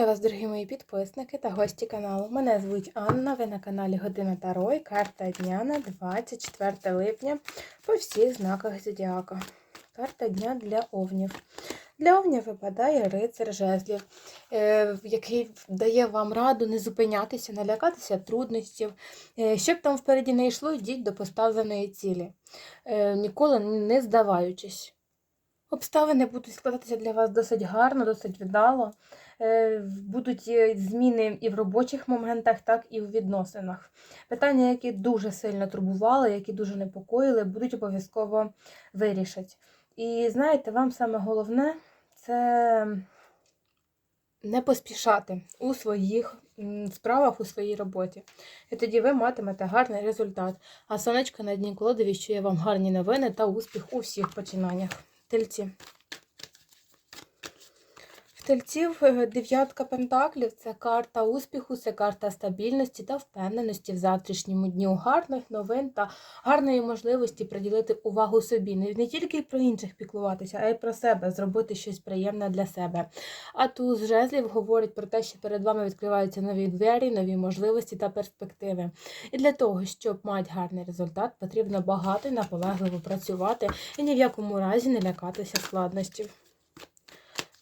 Вітаю вас, дорогі мої підписники та гості каналу. Мене звуть Анна, ви на каналі Година Таро і карта дня на 24 липня по всіх знаках Зодіака. Карта дня для овнів. Для овнів випадає рицар жезлів, е, який дає вам раду не зупинятися, не лякатися труднощів. Е, Щоб там впереді не йшло, йдіть до поставленої цілі, е, ніколи не здаваючись. Обставини будуть складатися для вас досить гарно, досить вдало. Е, Будуть е, зміни і в робочих моментах, так і в відносинах. Питання, які дуже сильно турбували, які дуже непокоїли, будуть обов'язково вирішать. І знаєте, вам саме головне це не поспішати у своїх справах, у своїй роботі. І тоді ви матимете гарний результат. А сонечко на дні колоди віщує вам гарні новини та успіх у всіх починаннях. Тельці. В е, дев'ятка пентаклів це карта успіху, це карта стабільності та впевненості в завтрашньому дню, гарних новин та гарної можливості приділити увагу собі. Не, не тільки про інших піклуватися, а й про себе, зробити щось приємне для себе. А туз жезлів говорить про те, що перед вами відкриваються нові двері, нові можливості та перспективи. І для того, щоб мати гарний результат, потрібно багато і наполегливо працювати і ні в якому разі не лякатися складнощів.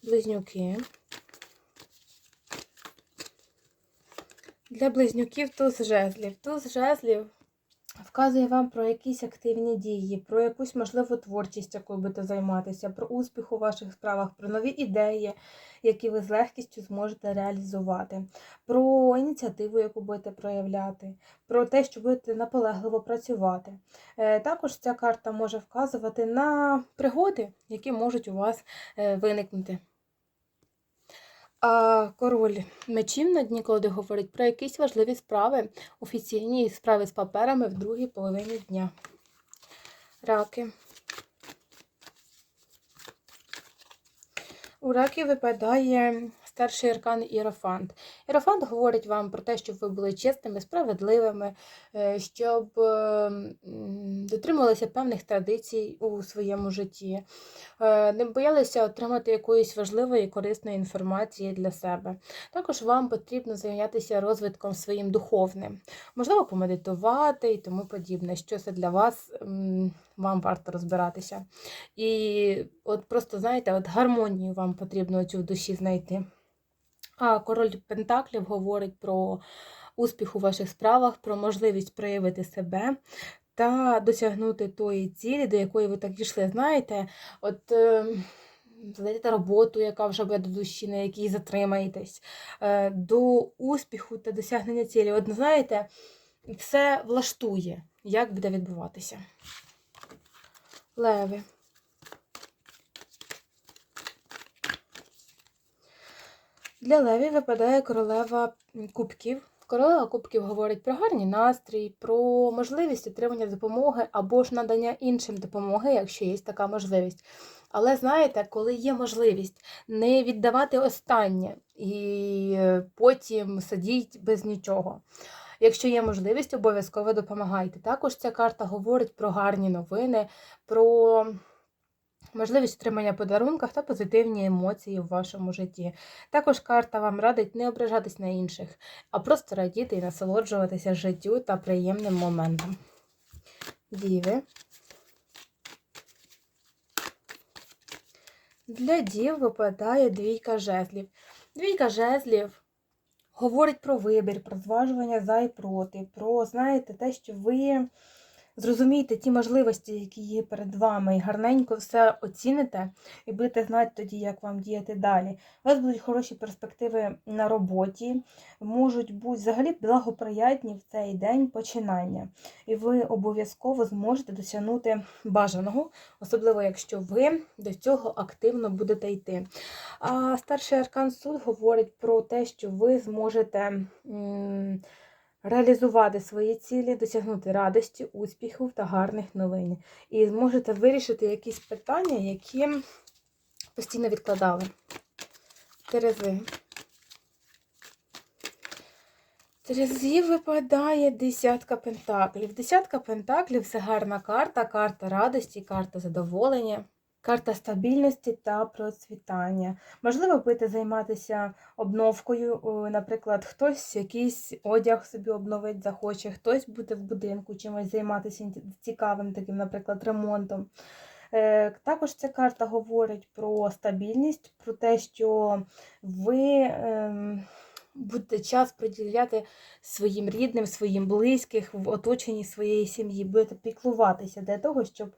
Близнюки. Для близнюків туз жезлів. Туз жезлів вказує вам про якісь активні дії, про якусь можливу творчість, якою будете займатися, про успіх у ваших справах, про нові ідеї, які ви з легкістю зможете реалізувати, про ініціативу, яку будете проявляти, про те, що будете наполегливо працювати. Е, Також ця карта може вказувати на пригоди, які можуть у вас е, виникнути. А король мечів на дні колоди говорить про якісь важливі справи, офіційні справи з паперами в другій половині дня. Раки. У раки випадає старший аркан Іерофант. Іерофант говорить вам про те, щоб ви були чесними, справедливими, е, щоб е, дотримувалися певних традицій у своєму житті, е, не боялися отримати якоїсь важливої і корисної інформації для себе. Також вам потрібно зайнятися розвитком своїм духовним, можливо, помедитувати і тому подібне. Що це для вас вам варто розбиратися. І от просто, знаєте, от гармонію вам потрібно цю в душі знайти. А король Пентаклів говорить про успіх у ваших справах, про можливість проявити себе та досягнути тої цілі, до якої ви так дійшли. Знаєте, от. е, Знайдете роботу, яка вже буде до душі, на якій затримаєтесь, е, до успіху та досягнення цілі. От знаєте, все влаштує, як буде відбуватися. Леви. Для леві випадає королева кубків. Королева кубків говорить про гарний настрій, про можливість отримання допомоги або ж надання іншим допомоги, якщо є така можливість. Але знаєте, коли є можливість не віддавати останнє і е, потім сидіть без нічого. Якщо є можливість, обов'язково допомагайте. Також ця карта говорить про гарні новини, про можливість отримання подарунках та позитивні емоції в вашому житті. Також карта вам радить не ображатись на інших, а просто радіти і насолоджуватися життю та приємним моментом. Діви. Для дів випадає двійка жезлів. Двійка жезлів говорить про вибір, про зважування за і проти, про, знаєте, те, що ви зрозумієте ті можливості, які є перед вами, і гарненько все оціните, і будете знати тоді, як вам діяти далі. У вас будуть хороші перспективи на роботі, можуть бути взагалі благоприятні в цей день починання. І ви обов'язково зможете досягнути бажаного, особливо якщо ви до цього активно будете йти. А старший аркан суд говорить про те, що ви зможете. Реалізувати свої цілі, досягнути радості, успіхів та гарних новин. І зможете вирішити якісь питання, які постійно відкладали. Терези. Терезі випадає десятка пентаклів. Десятка пентаклів це гарна карта, карта радості, карта задоволення. Карта стабільності та процвітання. Можливо, будете займатися обновкою. Наприклад, хтось якийсь одяг собі обновить захоче, хтось буде в будинку чимось займатися цікавим, таким, наприклад, ремонтом. Е, Також ця карта говорить про стабільність, про те, що ви ем, будете час приділяти своїм рідним, своїм близьким в оточенні своєї сім'ї, будете піклуватися для того, щоб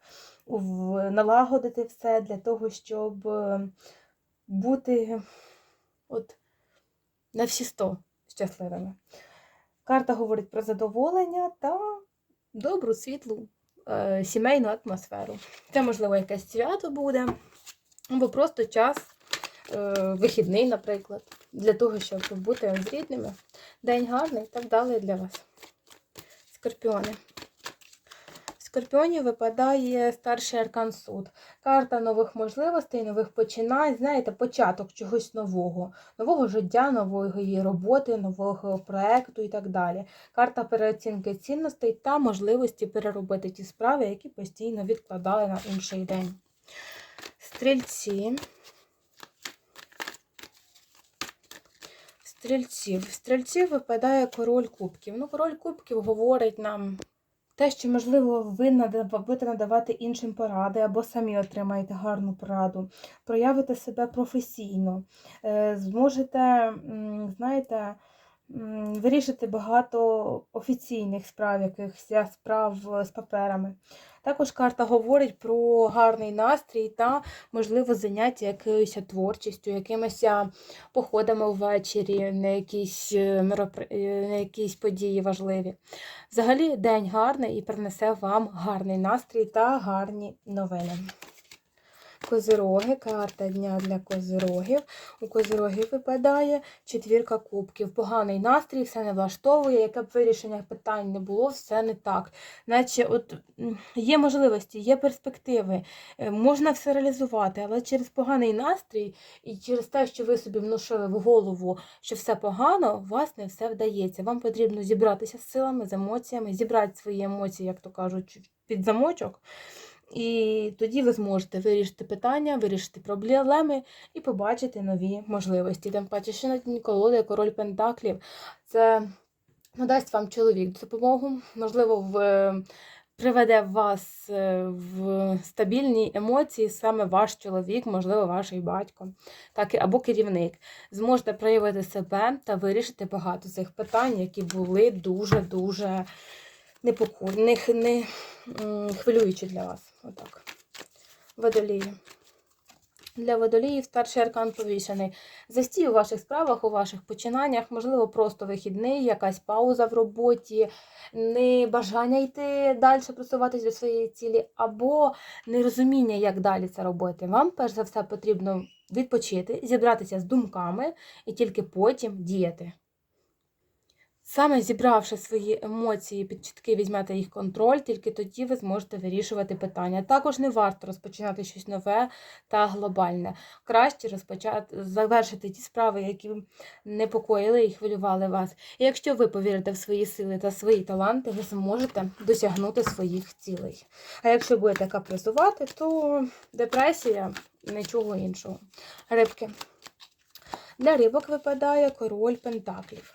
налагодити все, для того, щоб е, бути от на всі сто щасливими. Карта говорить про задоволення та добру, світлу е, сімейну атмосферу. Це, можливо, якесь свято буде, або просто час, е, вихідний, наприклад, для того, щоб бути з рідними. День гарний і так далі для вас. Скорпіони. Скорпіоні випадає старший аркан суд. Карта нових можливостей, нових починань, знаєте, початок чогось нового, нового життя, нової роботи, нового проекту і так далі. Карта переоцінки цінностей та можливості переробити ті справи, які постійно відкладали на інший день. Стрільці. Стрільців. Стрільців випадає король кубків. Ну, король кубків говорить нам те, що, можливо, ви будете надавати іншим поради, або самі отримаєте гарну пораду, проявите себе професійно, е, зможете, знаєте, вирішити багато офіційних справ, якихось справ з паперами. Також карта говорить про гарний настрій та, можливо, заняття якоюсь творчістю, якимись походами ввечері на якісь, е, меропри- е, на якісь події важливі. Взагалі, день гарний і принесе вам гарний настрій та гарні новини. Козироги, карта дня для козирогів. У козирогів випадає четвірка кубків. Поганий настрій, все не влаштовує. Яке б вирішення питань не було, все не так. Наче от є можливості, є перспективи, е, можна все реалізувати, але через поганий настрій і через те, що ви собі внушили в голову, що все погано, у вас не все вдається. Вам потрібно зібратися з силами, з емоціями, зібрати свої емоції, як то кажуть, під замочок. І тоді ви зможете вирішити питання, вирішити проблеми і побачити нові можливості. Тим паче, що на дні колоди король Пентаклів це надасть вам чоловік допомогу, можливо, в, приведе вас е, в стабільні емоції саме ваш чоловік, можливо, ваш батько, так, або керівник. Зможете проявити себе та вирішити багато цих питань, які були дуже-дуже непокорні, не, х- не хвилюючі для вас. Отак. Водолії. Для водоліїв старший аркан повішений. Застій у ваших справах, у ваших починаннях, можливо, просто вихідний, якась пауза в роботі, небажання йти далі просуватись до своєї цілі, або нерозуміння, як далі це робити. Вам, перш за все, потрібно відпочити, зібратися з думками і тільки потім діяти. Саме зібравши свої емоції під чітки візьмете їх контроль, тільки тоді ви зможете вирішувати питання. Також не варто розпочинати щось нове та глобальне. Краще розпочати завершити ті справи, які непокоїли і хвилювали вас. І якщо ви повірите в свої сили та свої таланти, ви зможете досягнути своїх цілей. А якщо будете капризувати, то депресія нічого іншого. Рибки. Для рибок випадає король пентаклів.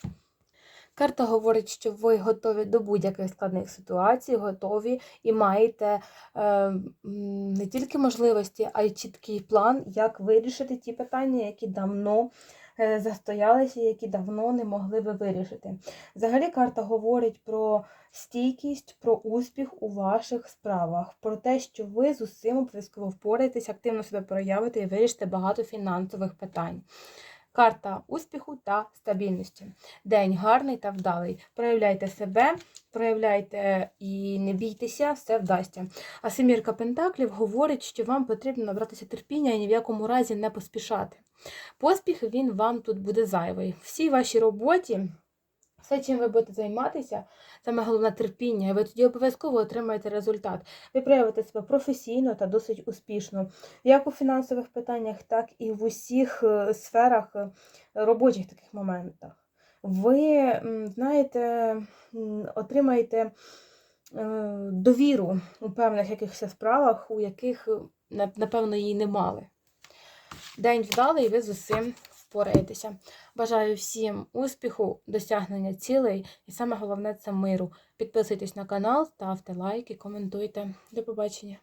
Карта говорить, що ви готові до будь-яких складних ситуацій, готові і маєте е, не тільки можливості, а й чіткий план, як вирішити ті питання, які давно е, застоялися, які давно не могли ви вирішити. Взагалі, карта говорить про стійкість, про успіх у ваших справах, про те, що ви з усім обов'язково впораєтесь, активно себе проявите і вирішите багато фінансових питань. Карта успіху та стабільності. День гарний та вдалий. Проявляйте себе, проявляйте і не бійтеся, все вдасться. А семірка Пентаклів говорить, що вам потрібно набратися терпіння і ні в якому разі не поспішати. Поспіх він вам тут буде зайвий. Всій вашій роботі. Все, чим ви будете займатися, саме головне терпіння, і ви тоді обов'язково отримаєте результат. Ви проявите себе професійно та досить успішно, як у фінансових питаннях, так і в усіх е, сферах е, робочих таких моментах. Ви, знаєте, отримаєте е, довіру у певних якихось справах, у яких напевно, її не мали. День вдалий, і ви з усім впораєтеся. Бажаю всім успіху, досягнення цілей і саме головне це миру. Підписуйтесь на канал, ставте лайки, коментуйте. До побачення!